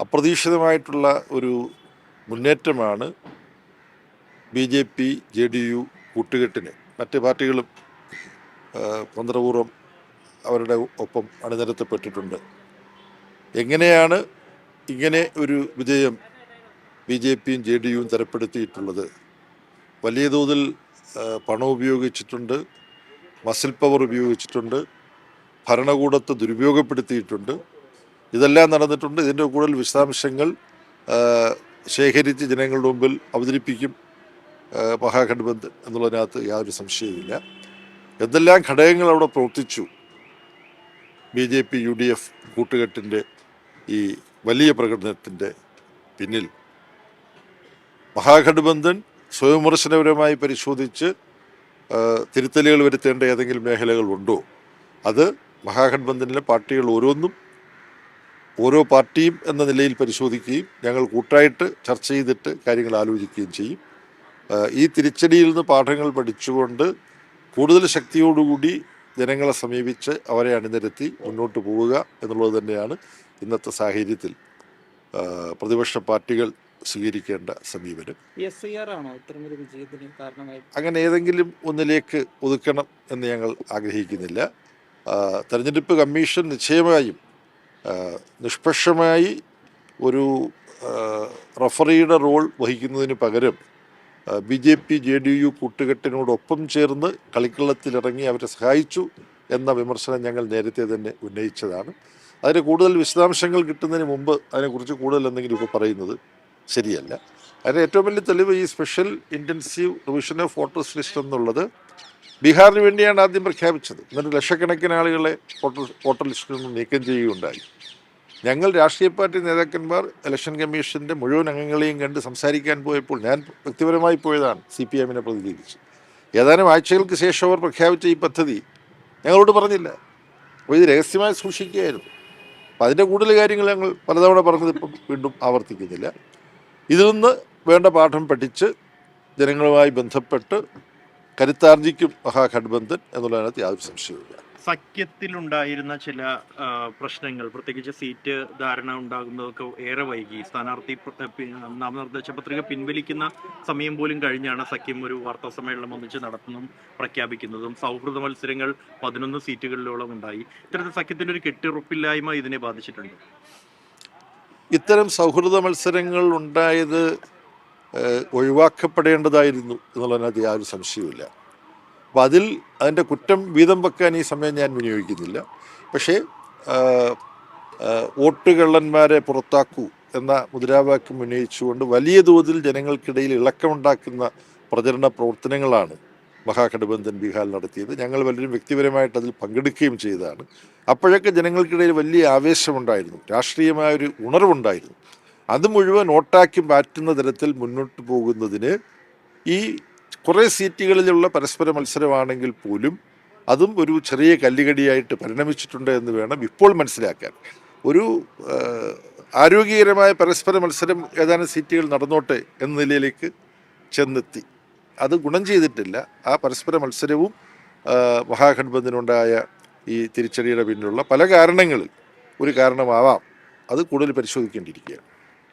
അപ്രതീക്ഷിതമായിട്ടുള്ള ഒരു മുന്നേറ്റമാണ് B J P J D U കൂട്ടുകെട്ടിന്. മറ്റ് പാർട്ടികളും തന്ത്രപൂർവം അവരുടെ ഒപ്പം അണിനിരത്തപ്പെട്ടിട്ടുണ്ട്. എങ്ങനെയാണ് ഇങ്ങനെ ഒരു വിജയം ബി ജെ പിയും ജെ ഡി യുവും തരപ്പെടുത്തിയിട്ടുള്ളത്? വലിയ തോതിൽ പണം ഉപയോഗിച്ചിട്ടുണ്ട് മസിൽ പവർ ഉപയോഗിച്ചിട്ടുണ്ട് ഭരണകൂടത്തെ ദുരുപയോഗപ്പെടുത്തിയിട്ടുണ്ട്. ഇതെല്ലാം നടന്നിട്ടുണ്ട്. ഇതിന്റെ കൂടുതൽ വിശദാംശങ്ങൾ ശേഖരിച്ച് ജനങ്ങളുടെ മുമ്പിൽ അവതരിപ്പിക്കും ആ, മഹാഗഠബന്ധൻ എന്നുള്ളതിനകത്ത് യാതൊരു സംശയവുമില്ല. എന്തെല്ലാം ഘടകങ്ങൾ അവിടെ പ്രവർത്തിച്ചു? B J P U D F കൂട്ടുകെട്ടിന്റെ ഈ വലിയ പ്രകടനത്തിന്റെ പിന്നിൽ. മഹാഗഠബന്ധൻ സ്വയംവിമർശനപരമായി പരിശോധിച്ച് തിരുത്തലുകൾ വരുത്തേണ്ട ഏതെങ്കിലും മേഖലകളുണ്ടോ അത് മഹാഗഠബന്ധനിലെ പാർട്ടികൾ ഓരോന്നും ഓരോ പാർട്ടിയും എന്ന നിലയിൽ പരിശോധിക്കുകയും ഞങ്ങൾ കൂട്ടായിട്ട് ചർച്ച ചെയ്തിട്ട് കാര്യങ്ങൾ ആലോചിക്കുകയും ചെയ്യും. ഈ തിരിച്ചടിയിൽ നിന്ന് പാഠങ്ങൾ പഠിച്ചുകൊണ്ട് കൂടുതൽ ശക്തിയോടുകൂടി ജനങ്ങളെ സമീപിച്ച് അവരെ അണിനിരത്തി മുന്നോട്ട് പോവുക എന്നുള്ളത് തന്നെയാണ് ഇന്നത്തെ സാഹചര്യത്തിൽ പ്രതിപക്ഷ പാർട്ടികൾ സ്വീകരിക്കേണ്ട സമീപനം. അങ്ങനെ ഏതെങ്കിലും ഒന്നിലേക്ക് ഒതുക്കണം എന്ന് ഞങ്ങൾ ആഗ്രഹിക്കുന്നില്ല. തെരഞ്ഞെടുപ്പ് കമ്മീഷൻ നിശ്ചയമായും നിഷ്പക്ഷമായി ഒരു റഫറിയുടെ റോൾ വഹിക്കുന്നതിന് പകരം B J P J D U കൂട്ടുകെട്ടിനോടൊപ്പം ചേർന്ന് കളിക്കളത്തിലിറങ്ങി അവരെ സഹായിച്ചു എന്ന വിമർശനം ഞങ്ങൾ നേരത്തെ തന്നെ ഉന്നയിച്ചതാണ്. അതിന് കൂടുതൽ വിശദാംശങ്ങൾ കിട്ടുന്നതിന് മുമ്പ് അതിനെക്കുറിച്ച് കൂടുതൽ എന്തെങ്കിലും ഇപ്പോൾ പറയുന്നത് ശരിയല്ല. അതിന് ഏറ്റവും വലിയ തെളിവ് ഈ special intensive revision of voters list എന്നുള്ളത് ബീഹാറിന് വേണ്ടിയാണ് ആദ്യം പ്രഖ്യാപിച്ചത്. എന്നിട്ട് ലക്ഷക്കണക്കിന് ആളുകളെ വോട്ടർ വോട്ടർ ലിസ്റ്റിൽ നിന്ന് നീക്കം ചെയ്യുകയുണ്ടായി. ഞങ്ങൾ രാഷ്ട്രീയ പാർട്ടി നേതാക്കന്മാർ ഇലക്ഷൻ കമ്മീഷന്റെ മുഴുവൻ അംഗങ്ങളെയും കണ്ട് സംസാരിക്കാൻ പോയപ്പോൾ ഞാൻ വ്യക്തിപരമായി പോയതാണ് സി പി എമ്മിനെ പ്രതിനിധീകരിച്ച്. ഏതാനും ആഴ്ചകൾക്ക് ശേഷം അവർ പ്രഖ്യാപിച്ച ഈ പദ്ധതി ഞങ്ങളോട് പറഞ്ഞില്ല. അപ്പോൾ ഇത് രഹസ്യമായി സൂക്ഷിക്കുകയായിരുന്നു. അപ്പോൾ അതിന്റെ കൂടുതൽ കാര്യങ്ങൾ ഞങ്ങൾ പലതവണ പറഞ്ഞത് ഇപ്പം വീണ്ടും ആവർത്തിക്കുന്നില്ല. ഇതിൽ നിന്ന് വേണ്ട പാഠം പഠിച്ച് ജനങ്ങളുമായി ബന്ധപ്പെട്ട് കരുത്താർജിക്കും മഹാഘടബന്ധൻ എന്നുള്ളതിനകത്ത് യാതൊരു സംശയവുമില്ല. സഖ്യത്തിലുണ്ടായിരുന്ന ചില പ്രശ്നങ്ങൾ പ്രത്യേകിച്ച് സീറ്റ് ധാരണ ഉണ്ടാകുന്നതൊക്കെ ഏറെ വൈകി. സ്ഥാനാർത്ഥി നാമനിർദ്ദേശ പത്രിക പിൻവലിക്കുന്ന സമയം പോലും കഴിഞ്ഞാണ് സഖ്യം ഒരു വാർത്താ സമ്മേളനം ഒന്നിച്ച് നടത്തുന്നതും പ്രഖ്യാപിക്കുന്നതും. സൗഹൃദ മത്സരങ്ങൾ പതിനൊന്ന് സീറ്റുകളിലോളം ഉണ്ടായി. ഇത്തരത്തിൽ സഖ്യത്തിന്റെ ഒരു കെട്ടുറപ്പില്ലായ്മ ഇതിനെ ബാധിച്ചിട്ടുണ്ട്. ഇത്തരം സൗഹൃദ മത്സരങ്ങൾ ഉണ്ടായത് ഒഴിവാക്കപ്പെടേണ്ടതായിരുന്നു എന്നുള്ളതിനകത്ത് യാതൊരു സംശയവുമില്ല. അപ്പം അതിൽ അതിന്റെ കുറ്റം വീതം വെക്കാൻ ഈ സമയം ഞാൻ വിനിയോഗിക്കുന്നില്ല. പക്ഷേ വോട്ട് കള്ളന്മാരെ പുറത്താക്കൂ എന്ന മുദ്രാവാക്യം ഉന്നയിച്ചുകൊണ്ട് വലിയ തോതിൽ ജനങ്ങൾക്കിടയിൽ ഇളക്കമുണ്ടാക്കുന്ന പ്രചരണ പ്രവർത്തനങ്ങളാണ് മഹാഘടബന്ധൻ ബീഹാർ നടത്തിയത്. ഞങ്ങൾ പലരും വ്യക്തിപരമായിട്ട് അതിൽ പങ്കെടുക്കുകയും ചെയ്തതാണ്. അപ്പോഴൊക്കെ ജനങ്ങൾക്കിടയിൽ വലിയ ആവേശമുണ്ടായിരുന്നു. രാഷ്ട്രീയമായൊരു ഉണർവുണ്ടായിരുന്നു. അത് മുഴുവൻ ഓട്ടാക്കി മാറ്റുന്ന തരത്തിൽ മുന്നോട്ട് പോകുന്നതിന് ഈ കുറേ സീറ്റുകളിലുള്ള പരസ്പര മത്സരമാണെങ്കിൽ പോലും അതും ഒരു ചെറിയ കല്ലുകടിയായിട്ട് പരിണമിച്ചിട്ടുണ്ട് എന്ന് വേണം ഇപ്പോൾ മനസ്സിലാക്കാൻ. ഒരു ആരോഗ്യകരമായ പരസ്പര മത്സരം ഏതാനും സീറ്റുകൾ നടന്നോട്ടെ എന്ന നിലയിലേക്ക് ചെന്നെത്തി. അത് ഗുണം ചെയ്തിട്ടില്ല. ആ പരസ്പര മത്സരവും ആ, മഹാഗഠബന്ധനുണ്ടായ ഈ തിരിച്ചടിയുടെ പിന്നിലുള്ള പല കാരണങ്ങളിൽ ഒരു കാരണമാവാം. അത് കൂടുതൽ പരിശോധിക്കേണ്ടിയിരിക്കുകയാണ്.